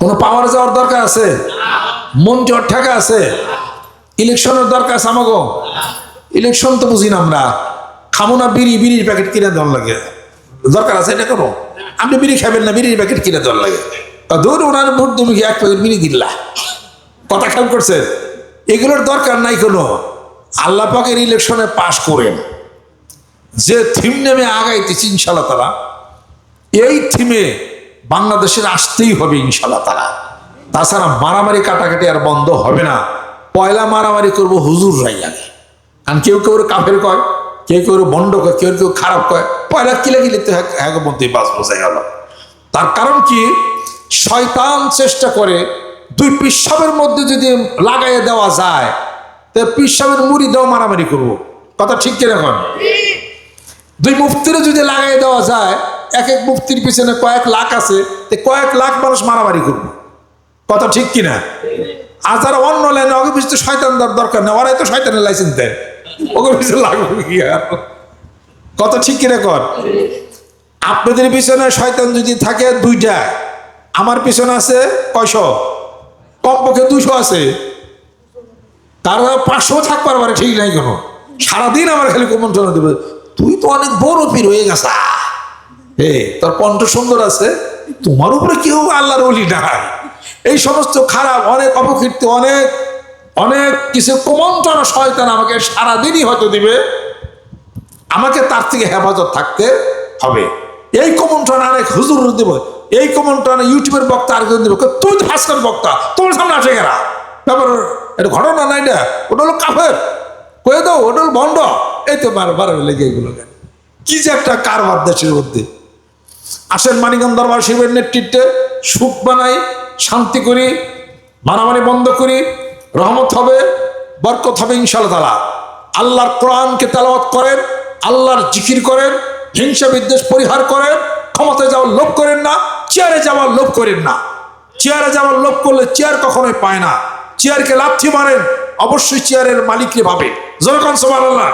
কোনো পাওয়ার যাওয়ার দরকার আছে? মন জট ঠেকা আছে? ইলেকশনের দরকার আছে আমাকে ইলেকশন তো বুঝি না আমরা। খামো না বিড়ি, বিড়ির প্যাকেট কিনে দেওয়ার লাগে। দরকার আছে এটা কোনো আপনি বিড়ি খাবেন না, বিড়ির প্যাকেট কিনে দেওয়ার লাগে। তা ধর ওনার ভোট তুমি কি এক প্যাকেট বিড়ি কিনলা কথা খেয়াল করছেন? এগুলোর দরকার নাই কোনো। আল্লাহ পাকের ইলেকশনে পাশ করেন। যে থিম নেমে আগাইতেছি ইনশাল্লাহ তারা এই থিমে বাংলাদেশের আসতেই হবে ইনশাল্লাহ তারা তাছাড়া মারামারি কাটাকাটি আর বন্ধ হবে না। পয়লা মারামারি করব হুজুর রাই আগে। কারণ কেউ কেউ কাফের কয় কেউ কেউ বন্ড কয় কেউ কেউ খারাপ কয়। পয়লা কিলে তো হ্যাঁ? মধ্যে বাস বোঝাই গেল। তার কারণ কি? শয়তান চেষ্টা করে দুই পিসাবের মধ্যে যদি লাগাইয়ে দেওয়া যায় তো পিসাবের মুড়ি দেওয়া মারামারি করব। কথা ঠিক কীরকম দুই মুফতিরে যদি লাগাই দেওয়া যায় এক এক মুক্তির পিছনে কয়েক লাখ আছে, তো কয়েক লাখ মানুষ মারামারি করবে। কথা ঠিক কিনা? আর যারা অন্য লাইনে ওকে পিছনে শয়তান দেওয়ার দরকার নেই, ওরাই তো শয়তানের লাইসেন্স দেয়। ওকে পিছনে লাগবে কি আর? কথা ঠিক কিনা কর? আপনাদের পিছনে শয়তান যদি থাকে দুইটা, আমার পিছনে আছে কয়শো? কমপক্ষে দুশো আছে। কারও পাঁচশো থাকবার পারে ঠিক নাই কোনো। সারাদিন আমার খালি কুমন্ত্রণা দেবে। তুই তো অনেক বড় পীর হয়ে গেছা। হে, তোর কণ্ঠ সুন্দর আছে। তোমার উপরে কেউ আল্লাহর অলি নাই। এই সমস্ত খারাপ, অনেক অপকীর্তি, অনেক অনেক কিছু কুমন্ত্রণা শয়তান আমাকে সারাদিনই হয়তো দিবে। আমাকে তার থেকে হেফাজত থাকতে হবে। এই কমন্ট্রণ আরেক হুজুর দেব। এই কমন্ট্রণ ইউটিউবের বক্তা আরেকজন দেব। তুই তো হাসকার বক্তা, তোমার সামনে আসে গেরা ব্যাপার এটা ঘটনা না ওটা হলো কাফের। কয়ে দাও, ওটা হলো ভণ্ড। এই তো বারবার লেগে এগুলো কি যে একটা কারবার দেশের মধ্যে। আসেন মানিকগঞ্জ দরবার শিবের নেতৃত্বে, সুখ বানাই, শান্তি করি, মারামারি বন্ধ করি, রহমত হবে, বরকত হবে ইনশাল্লাহ তালা আল্লাহর কোরআনকে তেলাওয়াত করেন, আল্লাহর জিকির করেন, হিংসা বিদ্বেষ পরিহার করেন, ক্ষমতায় যাওয়ার লোভ করেন না, চেয়ারে যাওয়ার লোভ করেন না। চেয়ারে যাওয়ার লোভ করলে চেয়ার কখনোই পায় না। চেয়ারকে লাথি মারেন, অবশ্যই চেয়ারের মালিককে ভাবে জনগণ সমান আল্লাহ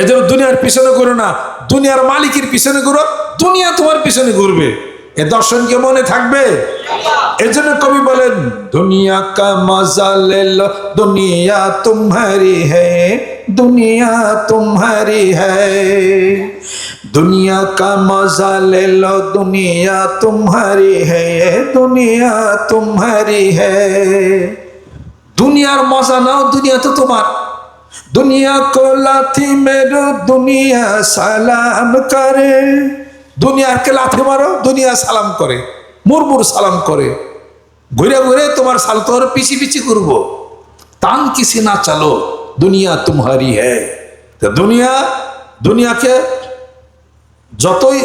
এজন্য দুনিয়ার পিছনে ঘুরো না। দুনিয়ার মালিকের পিছনে ঘুরো, দুনিয়া তোমার পিছনে ঘুরবে। এ দর্শন কে মনে থাকবে? এজন্য কবি বলেন, দুনিয়া কা মজা লে লো, দুনিয়া তোমারি হ্যায় দুনিয়া তোমারি হ্যায় দুনিয়া কা মজা লে লো, দুনিয়া তোমারি হ্যায় দুনিয়া তোমারি হ্যায় দুনিয়ার মজা নাও, দুনিয়া তো তোমার। দুনিয়া को लाथी मेरो দুনিয়া সালাম করে দুনিয়াকে লাথি মারো দুনিয়া সালাম করে মুরমুর সালাম করে ঘুরে ঘুরে তোমার সাল তোর পিছি পিছি করবো তান কিসি না চালো দুনিয়া তোমারি হ্যায় তো দুনিয়া দুনিয়াকে যতই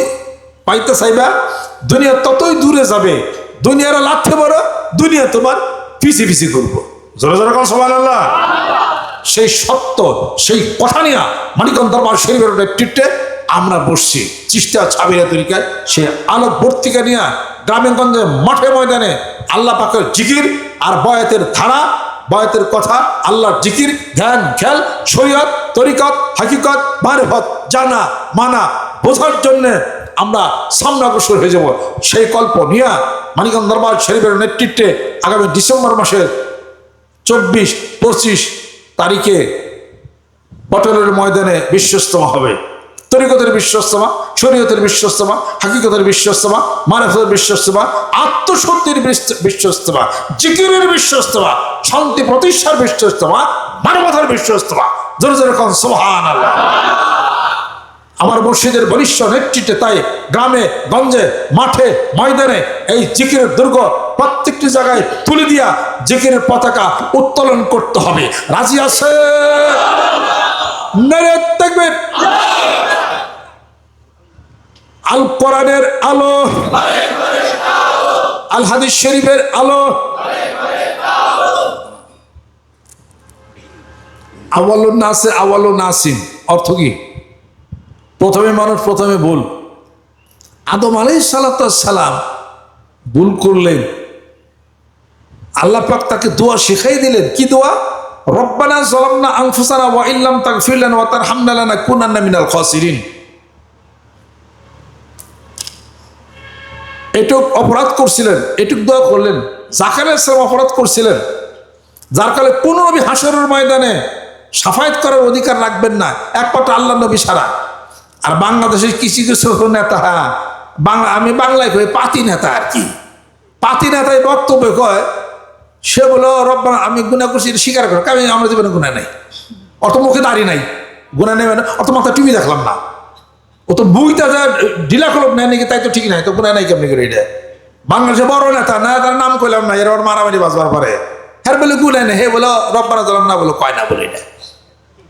পাইতে চাইবা দুনিয়া ততই দূরে যাবে দুনিয়ার লাথে বড় দুনিয়া তোমার পিছি পিছি করবো জোরে জোরে কন সবাই আল্লাহ সেই সত্য, সেই কথা নিয়ে মানিকম দরবার শরীফের নেতৃত্বে আমরা বসছি। চিস্তা ছাবিরা তরিকায় সে আলোক বর্তিকা নিয়ে গ্রামে গঞ্জে মাঠে ময়দানে আল্লাহ পাকের জিকির আর বয়াতের ধারা, বয়াতের কথা, আল্লাহর জিকির, ধ্যান, খেল, শরীয়ত, তরিকত, হাকিকত, মারেফত, জানা, মানা বোঝার জন্যে আমরা সামনে অগ্রসর হয়ে যাব। সেই কল্প নিয়ে মানিকন দরবার শরীফের নেতৃত্বে আগামী ডিসেম্বর মাসের চব্বিশ, পঁচিশ তারিখে পটলের ময়দানে বিশ্বস্তমা হবে। তরিকতের বিশ্বস্তমা, শরীয়তের বিশ্বস্তমা, হাকিকতের বিশ্বস্তমা মানবতের বিশ্বস্তমা, আত্মশক্তির বিশ্ব- বিশ্বস্তমা, জিকিরের বিশ্বস্তমা, শান্তি প্রতিষ্ঠার বিশ্বস্তমা, মানবতার বিশ্বস্তমা। জোরে জোরে কন সোহান আমার মসজিদের বলিষ্ঠ নেতৃত্বে তাই গ্রামে, গঞ্জে, মাঠে, ময়দানে এই জিকিরের দুর্গ প্রত্যেকটি জায়গায় তুলে দিয়া জিকিরের পতাকা উত্তোলন করতে হবে। রাজি আছে। আল কোরআনের আলো, আল হাদিস শরীফের আলো। আওয়ালু নাসে আওয়ালু নাসিন, অর্থ কি? প্রথমে মানুষ প্রথমে ভুল। আদম আলাই সালাম ভুল করলেন। আল্লাহ পাক তাকে দোয়া শিখাই দিলেন। কি দোয়া? রব্বানা জালামনা আনফুসানা ওয়া ইল্লাম তাগফির লানা ওয়া তারহামনা লানাকুনান্না মিনাল খাসিরিন। এটুক অপরাধ করছিলেন, এটুক দোয়া করলেন। জাকার ইসলাম অপরাধ করছিলেন। যার কালে কোন নবী হাসরের ময়দানে সাফায়াত করার অধিকার রাখবেন না একমাত্র আল্লাহ নবী সারা আর বাংলাদেশের কিছু কিছু নেতা, বাংলা আমি বাংলায় কই, পাতি নেতা আর কি। পাতি নেতায় বক্তব্য কয় সে বলো রব্বানা, আমি গুণা করছি, এটা স্বীকার করো। আমি আমার জীবনে গুণা নাই। অত মুখে দাঁড়িয়ে নাই। গুণা নেবে না অত মাথা টিভি দেখলাম না। ও তো বুইটা যা ঢিলা কলম নেয় নাকি তাই তো ঠিক নাই। তো গুণা নাই কেমনি করে এটা? বাংলাদেশে বড় নেতা, না, তার নাম কইলাম না, এর মারামারি বাজবার পরে। হ্যাঁ বলে গুণা নেই, হে বলো, রব্বানা, জালাম না বলো, কয় না বলে এটা?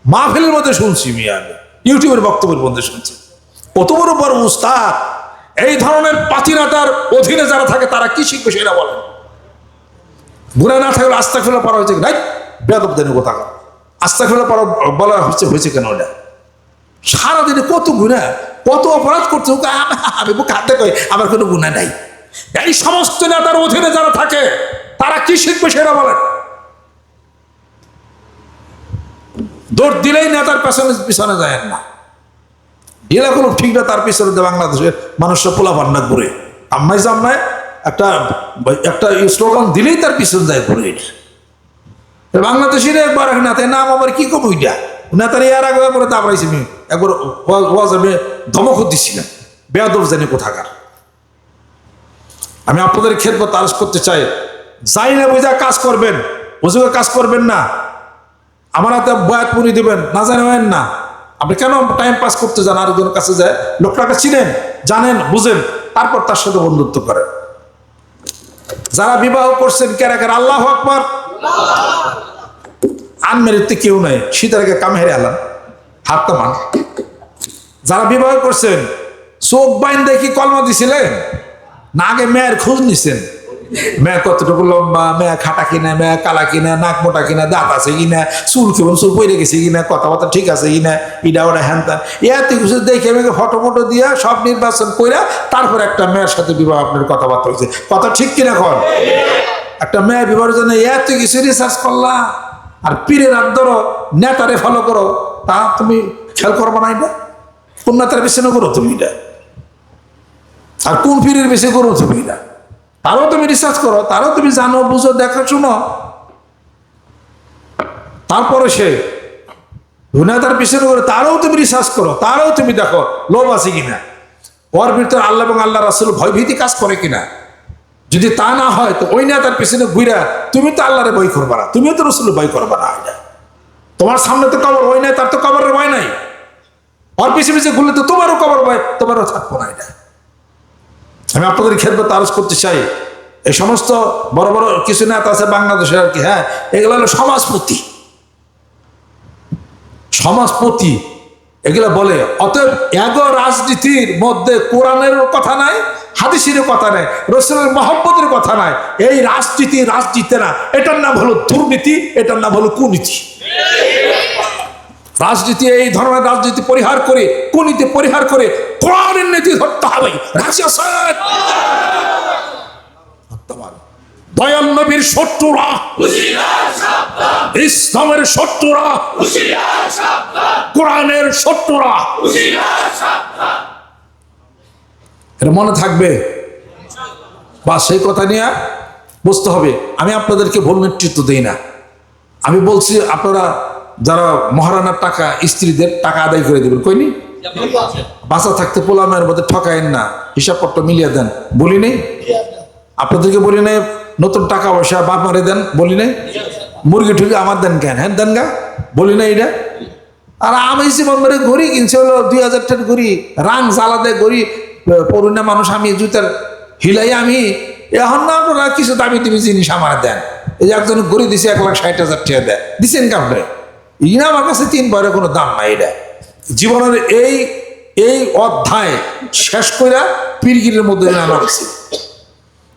মাহফিলের মধ্যে শুনছি মিয়া আমি, ইউটিউবের বক্তব্যের মধ্যে শুনছি। কত বড় বড় উস্তাদ, এই ধরনের পাতিনাতার অধীনে যারা থাকে, তারা কি শিখবে সেটা বলেন। গুণা না থাকলে আস্তা ফেলা পড়া হয়েছে নাই? বেদব দেন কথা আস্তা ফেলা পড়া বলা হচ্ছে, হয়েছে কেন ওটা সারাদিনে কত গুণা কত অপরাধ করছে, ওকে আমি হাতে কই, আমার কোনো গুণা নাই। এই সমস্ত নেতার অধীনে যারা থাকে, তারা কি শিখবে সেটা বলেন। দৌড় দিলেই নেতার পেছনে পিছনে যায় না। এরা কোনো ঠিক না, তার পিছনে বাংলাদেশের মানুষরা পোলা পান্না ঘুরে। আম্মাই জাম্মায় একটা একটা স্লোগান দিলেই তার পিছনে যায় ঘুরে এটা বাংলাদেশের একবার এক নাম আবার কি কম ওইটা? নেতার এর আগে একবার দাবড়াইছি আমি একবার ওয়াজ- আমি ধমক দিছিলাম বেয়াদব জানি কোথাকার। আমি আপনাদের ক্ষেত্রে তারস করতে চাই। যাই না বুঝা কাজ করবেন বুঝে কাজ করবেন না। আমার হাতে বয়াত পুরি দেবেন, না জানেন না। আপনি কেন টাইম পাস করতে যান? আরেকজনের কাছে যায়। লোকটাকে চিনেন, জানেন, বুঝেন, তারপর তার সাথে বন্ধুত্ব করেন। যারা বিবাহ করছেন কেরা কেন আল্লাহ আকবর। আনমেরিতে কেউ নাই সীতারাকে কাম হেরে আলাম হাতটা মান। যারা বিবাহ করছেন, চোখ বাইন দেখি কলমা দিছিলেন? না আগে মেয়ের খোঁজ নিছেন। মেয়ে কতটুকু লম্বা, মেয়ে খাটা কিনা, মেয়ে কালা কিনা, নাক মোটা কিনা, দাঁত আছে কিনা, চুল কেমন চুল পড়ে গেছে কিনা, কথাবার্তা ঠিক আছে কিনা ইডা ওরা হ্যান ত্যান। এত কিছু দেখে মেয়েকে ফটো ফটো দিয়া সব নির্বাচন কইরা তারপর একটা মেয়ের সাথে বিবাহ আপনার কথাবার্তা হয়েছে কথা ঠিক কিনা কর একটা মেয়ে বিবাহের জন্য এত কিছু রিসার্চ করলা? আর পীরের হাত ধরো, নেতারে ফলো করো। তা তুমি খেয়াল করব না এটা? কোন নেতার বেশি না করো তুমি এটা? আর কোন পীরের বেশি করো তুমি এটা? তারও তুমি রিসার্চ করো, তারও তুমি জানো, বুঝো, দেখো, শুনো। তারপরে সে দুনিয়াদার পিছনে করে তারও তুমি রিসার্চ করো, তারও তুমি দেখো, লোভ আছে কিনা। ওর ভিতরে আল্লাহ এবং আল্লাহ রাসুল ভয়ভীতি কাজ করে কিনা। যদি তা না হয়, তো ওই নেতার পিছনে ঘুরা তুমি তো আল্লাহরে বই করবা না, তুমিও তো রসুল বই করবা না তোমার সামনে তো কবর, ওই নাই তার তো কবরের ভয় নাই। ওর পিছিয়ে পিছিয়ে ঘুরলে তো তোমারও কবর ভয়, তোমারও থাকব না, এটা। আমি আপনাদের ক্ষেত্রে তারস করতে চাই। এই সমস্ত বড় বড় কিছু নেতা আছে বাংলাদেশের আর কি হ্যাঁ এগুলো হলো সমাজপতি। সমাজপতি, এগুলো বলে, অতএব এগো রাজনীতির মধ্যে কোরআনের কথা নাই, হাদিসের কথা নাই, রসুলের মহব্বতের কথা নাই, এই রাজনীতি রাজনীতি না এটার নাম হলো দুর্নীতি, এটার নাম হলো কুনীতি। রাজনীতি, এই ধরনের রাজনীতি পরিহার করে, কুনীতি পরিহার করে কোরআনের নীতি ধরতে হবে। দয়াল নবীর শত্রুরা, ইসলামের কোরআনের এটা মনে থাকবে? বা সেই কথা নিয়ে বুঝতে হবে। আমি আপনাদেরকে ভুল নেতৃত্ব দিই না। আমি বলছি আপনারা যারা মহারানার টাকা, স্ত্রীদের টাকা আদায় করে দেবেন। কইনি? বাসা থাকতে পোলামের মধ্যে ঠকায়েন না। হিসাবপত্র মিলিয়ে দেন। বলি নেই? আপনাদেরকে বলি নাই, নতুন টাকা পয়সা বাপ মারে দেন, বলি নাই? মুরগি ঠুরগি আমার দেন কেন? হ্যাঁ দেন গা। বলি না এটা? আর আমি জীবন মেরে ঘড়ি কিনছে, হলো দুই হাজার টাকার ঘড়ি, রাং জ্বালা দেয় ঘড়ি পরিণা মানুষ আমি জুতার হিলাই আমি, এখন না আপনারা কিছু দামি দামি জিনিস আমার দেন। এই যে একজন ঘড়ি দিছে এক লাখ ষাট হাজার টাকা দেয়। দিছেন কামড়ে ইনা আমার কাছে তিন বয়ের কোনো দাম নাই এটা জীবনের এই এই অধ্যায় শেষ করে পিরগিরের মধ্যে নামা হয়েছে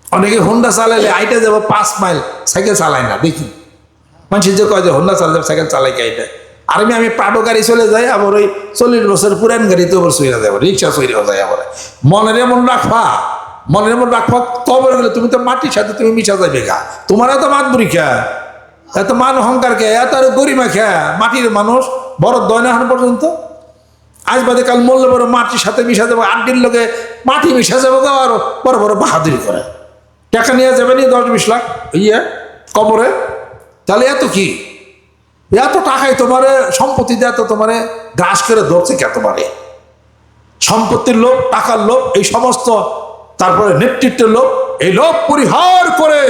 অনেকে হোন্ডা চালাইলে আইটা যাব পাঁচ মাইল, সাইকেল চালায় না, দেখি। মানুষ যে কয় যে হোন্ডা চালাতে সাইকেল চালাই আইটা? আর আমি আমি প্রাডো গাড়ি চলে যাই, আবার ওই চল্লিশ বছর পুরান গাড়িতে আবার সইরা যাব রিক্সা সইরা যায় আবার। মনের এমন রাখবা, মনের এমন রাখবা গেলে তুমি তো মাটির সাথে তুমি মিশা যাবে গা। তোমার এত মান পরীক্ষা এত মান অহংকার কে? এত আর গরিমা খা মাটির মানুষ বড় দয় না পর্যন্ত? আজ বাদে কাল মরলে বড় মাটির সাথে মিশা যাব, আড্ডির লোকে মাটি মিশা যাবে আর বড় বড় বাহাদুরি করে। টাকা নিয়ে যাবে নি দশ বিশ লাখ ইয়ে কবরে। তাহলে এত কি? এত টাকায় তোমারে সম্পত্তি দেয় তো তোমারে গ্রাস করে ধরছে কে তোমারে? সম্পত্তির লোভ, টাকার লোভ, এই সমস্ত, তারপরে নেতৃত্বের লোভ, এই লোভ পরিহার করে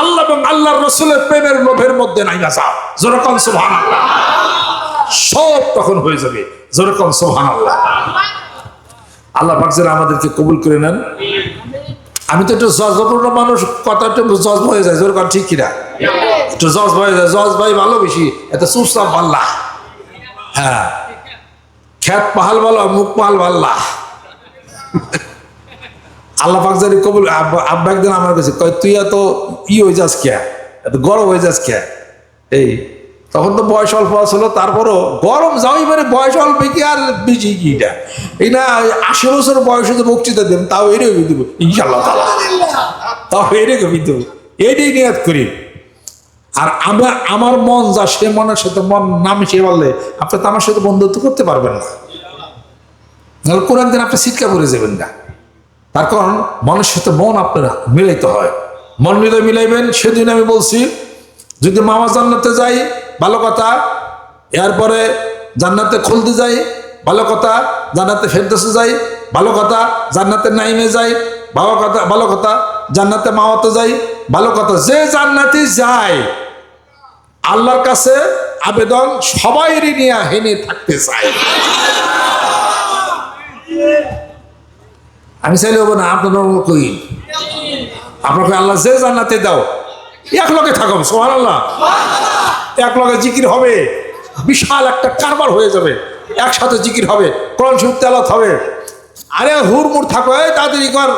আল্লাহ এবং আল্লাহর রসুলের প্রেমের লোভের মধ্যে নাই আসা যেরকম সুহান সব তখন হয়ে যাবে। যেরকম সোহান আল্লাহ আল্লাহ পাকসের আমাদেরকে কবুল করে নেন। আমি তো একটু জজপূর্ণ মানুষ কথা একটু জজ হয়ে যায়। যেরকম ঠিক কিনা? একটু জজ হয়ে যায়। জজ ভাই ভালো বেশি। এত চুপচাপ পাল্লা হ্যাঁ। খ্যাত পাহাল ভালো মুখ পাহাল ভাল্লা আল্লাহ পাক জানি কবুল আব্বা একদিন আমার কাছে কয় তুই এত ই হয়ে যাস কে? এত গরম হয়ে যাস কে? এই তখন তো বয়স অল্প আসলো তারপরও গরম যাওয়াই মানে বয়স অল্প কি আর বেশি কি এটা? এই না আশি বছর বয়সে তো বক্তৃতা দেব তাও এরকম দেবো ইনশাল্লাহ তালা তাও এরকমই দেবো এটাই নিয়াত করি। আর আমরা আমার মন যা সে মনের সাথে মন না মিশিয়ে পারলে আপনি তো আমার সাথে বন্ধুত্ব করতে পারবেন না। নাহলে কোনো একদিন আপনি সিটকা পড়ে যাবেন না। তার কারণ মনের সাথে মন আপনার মিলাইতে হয়। মন মিলে মিলাইবেন, সেদিন আমি বলছি, যদি মামা জান্নাতে যাই, ভালো কথা। এরপরে জান্নাতে খুলতে যাই, ভালো কথা। জান্নাতে ফেরদোসে যাই, ভালো কথা। জান্নাতে নাইমে যাই, ভালো কথা ভালো কথা। জান্নাতে মাওয়াতে যাই, ভালো কথা। যে জান্নাতে যায়, আল্লাহর কাছে আবেদন সবাইরই নিয়ে হেনে থাকতে চাই আমি চাইলে হব না আপনার কই? আপনাকে আল্লাহ যে জান্নাতে দাও, এক লগে থাকো সোহান আল্লাহ এক লগে জিকির হবে, বিশাল একটা কারবার হয়ে যাবে, একসাথে জিকির হবে, কোরআন শরীফ তেলাত হবে। আরে হুড়মুড় থাকো, এই তাড়াতাড়ি কর,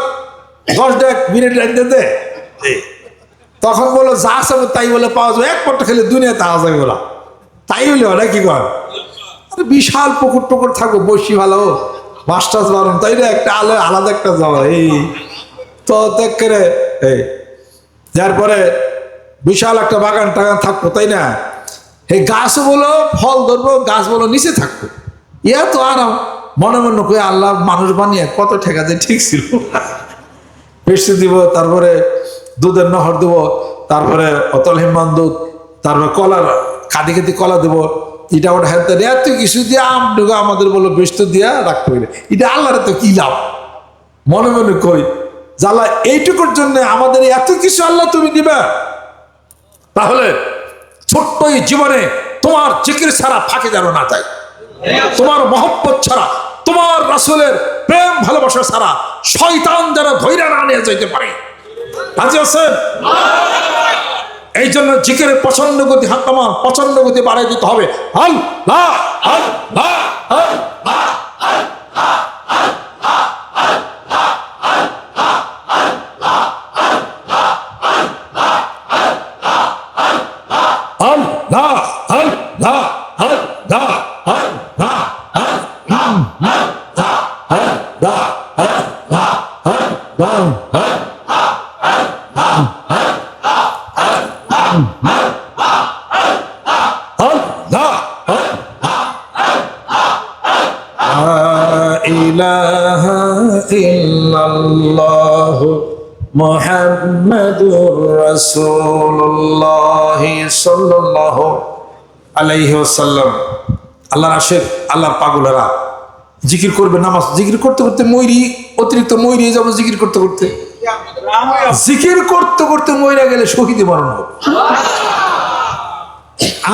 দশ ডেক মিনিট লাইন দে তখন বলো যা আছে তাই বলে পাওয়া যাবে এক পট্টা খেলে দুনিয়া পাওয়া যাবে বলা। তাই হয় কি কর? বিশাল পুকুর টুকুর থাকো বসি ভালো টাছ বারণ তাই না? একটা আলো আলাদা একটা যাওয়া এই। তো করে, এই। যার পরে বিশাল একটা বাগান টাগান থাকব তাই না? এই গাছ বলো ফল ধরবো গাছ বলো নিচে থাকব ইয়া তো আরাম। মনে মনে করে আল্লাহ মানুষ বানিয়ে কত ঠেকাতে ঠিক ছিল। মিষ্টি দিব, তারপরে দুধের নহর দিব, তারপরে অতল হিমান দুধ, তারপরে কলার খাদি খাদি কলা দেবো এটা ওটা হ্যাঁ এত কিছু দিয়ে আম ঢুকে আমাদের বলো বেস্ত দিয়া রাখতে হবে এটা আল্লাহর তো কি লাভ? মনে মনে কই, জ্বালা এইটুকুর জন্য আমাদের এত কিছু আল্লাহ তুমি দিবে। তাহলে ছোট্ট এই জীবনে তোমার জিকির ছাড়া ফাঁকে যেন না যায়। তোমার মহব্বত ছাড়া, তোমার রাসুলের প্রেম ভালোবাসা ছাড়া শয়তান যেন ধৈর্য না নিয়ে যেতে পারে। আছেন? এই জন্য জিকিরের পছন্দ গতি হাত পছন্দ গতি বাড়াই দিতে হবে হাল লা হাল লা হাল إله إلا الله محمد رسول الله صلى الله عليه وسلم আল্লাহর আশেক আল্লাহর পাগলেরা জিকির করবে নামাজ জিকির করতে করতে ময়ূরি অতিরিক্ত ময়ূরি যাবো জিকির করতে করতে জিকির করতে করতে ময়রা গেলে শহীদে মরণ হবে।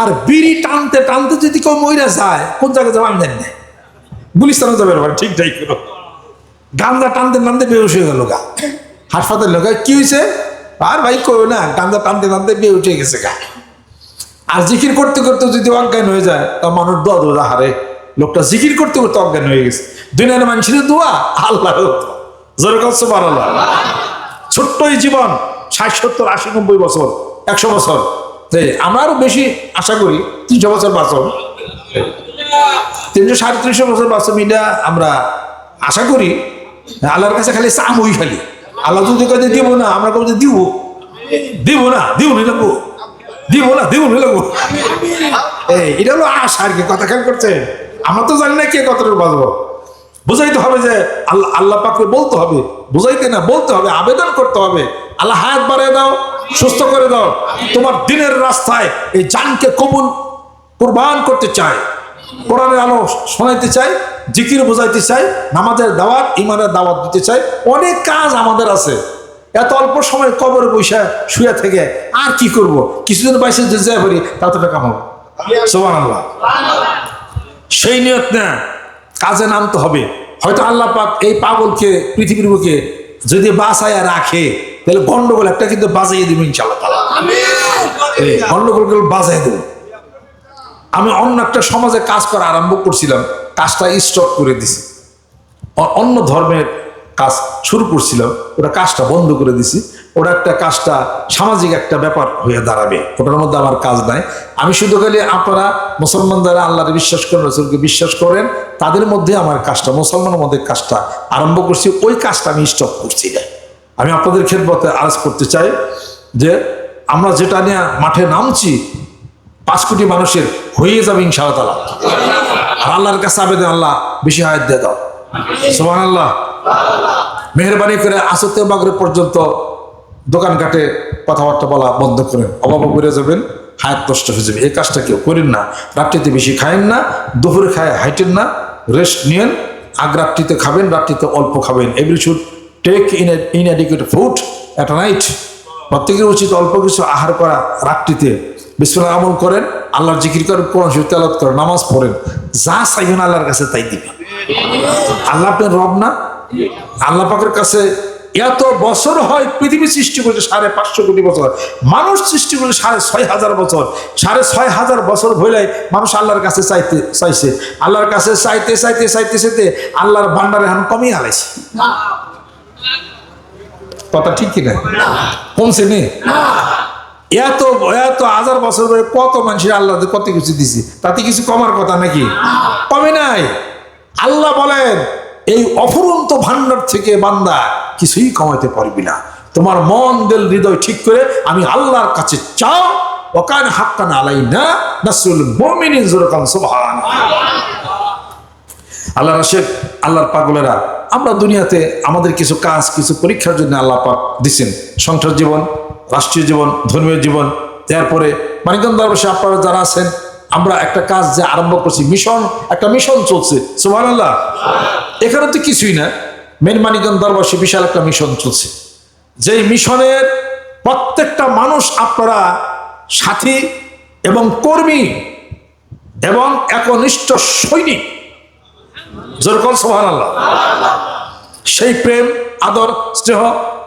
আর বিড়ি টানতে টানতে যদি কেউ ময়রা যায়, কোন জায়গায় যাব আমি জানি না। গুলিস্তানে যাবে ঠিক তাই করো। গান্দা টানতে টানতে বেউস হয়ে গেল গা। হাসপাতাল লোক, কি হয়েছে আর ভাই কই না, গান্দা টানতে টানতে বেউস হয়ে গেছে গা। আর জিকির করতে করতে যদি অজ্ঞান হয়ে যায় তা মানুষ দোয়া দোয়া হারে লোকটা জিকির করতে করতে অজ্ঞান হয়ে গেছে। দুনিয়ার মানুষের দোয়া আল্লাহ জোরে করছে আল্লাহ ছোট্ট এই জীবন, ষাট, সত্তর, আশি, নব্বই বছর, একশো বছর। আমরা আরও বেশি আশা করি তিনশো বছর বাঁচব। তিনশো, সাড়ে তিনশো বছর বাঁচব এটা আমরা আশা করি। আল্লাহর কাছে খালি চাম চামই খালি। আল্লাহ যদি কাজে দিব না, আমরা কবে দিব। দিব না দিব না লাগবো দিব না দিব না লাগবো এই, এটা হলো আশা আর কি, কথা খেয়াল করছে আমরা তো জানি না কে কতটুকু বাঁচবো। বুঝাইতে হবে যে আল্লাহ আল্লাহ পাককে বলতে হবে। বুঝাইতে না, বলতে হবে, আবেদন করতে হবে। আল্লাহ হায়াত বাড়িয়ে দাও, সুস্থ করে দাও। তোমার দিনের রাস্তায় এই জানকে কবুল, কোরবান করতে চায়। কোরআনের আলো শোনাইতে চাই জিকির বোঝাইতে চাই নামাজের দাওয়াত ইমানের দাওয়াত দিতে চাই অনেক কাজ আমাদের আছে। এত অল্প সময় কবর বৈশা শুয়ে থেকে আর কি করব? কিছুদিন বাইশে যে যায় পারি তাতে সোমান আল্লাহ সেই নিয়ত না কাজে নামতে হবে। হয়তো আল্লাহ পাক এই পাগলকে পৃথিবীর বুকে যদি বাসায় রাখে তাহলে গন্ডগোল একটা কিন্তু বাজাইয়ে দিব ইনশাল্লাহ তাআলা। এই গন্ডগোল বাজাই দেবো। আমি অন্য একটা সমাজে কাজ করা আরম্ভ করছিলাম কাজটা স্টপ করে দিছি। অন্য ধর্মের কাজ শুরু করছিলাম ওটা কাজটা বন্ধ করে দিছি। ওটা একটা কাজটা সামাজিক একটা ব্যাপার হয়ে দাঁড়াবে। ওটার মধ্যে আমার কাজ নাই। আমি শুধু খালি আপনারা মুসলমান যারা আল্লাহরে বিশ্বাস করেন, রসুলকে বিশ্বাস করেন, তাদের মধ্যে আমার কাজটা মুসলমানের মধ্যে কাজটা আরম্ভ করছি। ওই কাজটা আমি স্টপ করছি। না আমি আপনাদের খেদমতে আজ করতে চাই যে আমরা যেটা নিয়ে মাঠে নামছি, পাঁচ কোটি মানুষের হয়ে যাবে ইনশাআল্লাহ আর আল্লাহর কাছে আবেদন আল্লাহ বেশি হায়াত দিয়ে দাও। সুবহান আল্লাহ মেহরবানি করে আসতে বাগরে পর্যন্ত দোকান ঘাটে কথাবার্তা বলা বন্ধ করেন। অভাব করে যাবেন, হায়াত নষ্ট হয়ে যাবে। এই কাজটা কেউ করেন না। রাত্রিতে বেশি খায়েন না, দুপুরে খায় হাইটেন না, রেস্ট নিয়েন, আগ রাত্রিতে খাবেন, রাত্রিতে অল্প খাবেন। Every should take in inadequate food at night প্রত্যেকের উচিত অল্প কিছু আহার করা রাত্রিতে। বিশ্বনাথ আমল করেন, আল্লাহর জিকির করেন, কোরআন তেলাওয়াত করেন, নামাজ পড়েন। যা চাইবেন আল্লাহর কাছে তাই দিবেন। আল্লাহ আপনার রব না আল্লাহ পাকের কাছে এত বছর হয় পৃথিবী সৃষ্টি করেছে সাড়ে পাঁচশো কোটি বছর। মানুষ সৃষ্টি করেছে সাড়ে ছয় হাজার বছর। সাড়ে ছয় হাজার বছর হইলে মানুষ আল্লাহর কাছে চাইতে চাইছে। আল্লাহর কাছে চাইতে চাইতে চাইতে চাইতে আল্লাহর ভান্ডারে এখন কমিয়ে আলাইছে। কথা ঠিক কিনা? কমছে নি? এত এত হাজার বছর ধরে কত মানুষের আল্লাহ কত কিছু দিছি। তাতে কিছু কমার কথা নাকি? কমে নাই। আল্লাহ বলেন এই অফুরন্ত ভান্ডার থেকে বান্দা কিছুই কমাইতে পারবি না। তোমার মন, দিল, হৃদয় ঠিক করে আমি আল্লাহর কাছে চাও, ওকান হাক্কান আলাই না নাসরুল সুবহান আল্লাহ রাশেক, আল্লাহর পাগলেরা, আমরা দুনিয়াতে আমাদের কিছু কাজ, কিছু পরীক্ষার জন্য আল্লাহ পাক দিচ্ছেন সংসার জীবন, রাষ্ট্রীয় জীবন, ধর্মীয় জীবন, এরপরে মানিকগঞ্জ দরবাসে আপনারা যারা আছেন আমরা একটা কাজ যে আরম্ভ করছি মিশন একটা মিশন চলছে। সুমান আল্লাহ এখানে তো কিছুই না। মেন মানিকগঞ্জ দরবাসে বিশাল একটা মিশন চলছে। যেই মিশনের প্রত্যেকটা মানুষ আপনারা সাথী এবং কর্মী এবং একনিষ্ঠ সৈনিক। যেরকম সোহান আল্লাহ সেই প্রেম, আদর, স্নেহ,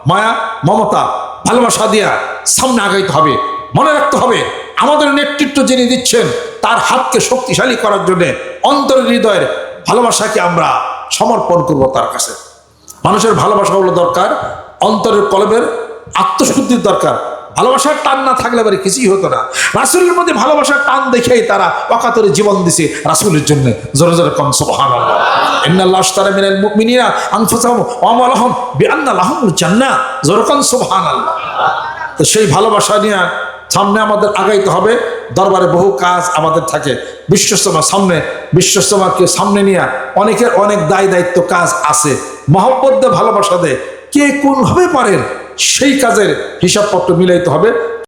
মায়া, মমতা, ভালোবাসা দিয়া সামনে আগাইতে হবে। মনে রাখতে হবে, আমাদের নেতৃত্ব যিনি দিচ্ছেন, তার হাতকে শক্তিশালী করার জন্য অন্তরের হৃদয়ের ভালোবাসাকে আমরা সমর্পণ করব তার কাছে। মানুষের ভালোবাসা হলো দরকার, অন্তরের কলবের আত্মশুদ্ধির দরকার। ভালোবাসার টান না থাকলে এবারে কিছুই হতো না। রাসুলের মধ্যে ভালোবাসার টান দেখেই তারা অকাতরে জীবন দিছে রাসুলের জন্য। জোরে জোরে কম সুবহানাল্লাহ। ইন্নাল্লাহ আশতারা মিনাল তো সেই ভালোবাসা নিয়ে সামনে আমাদের আগাইতে হবে, দরবারে বহু কাজ আমাদের থাকে। বিশ্বসমা সামনে বিশ্বসমাকে সামনে নিয়ে অনেকের অনেক দায় দায়িত্ব কাজ আছে। মহব্বত দে, ভালোবাসা দে। কে কোনভাবে পারেন সেই কাজের হিসাবপত্র মিলাইতে হবে।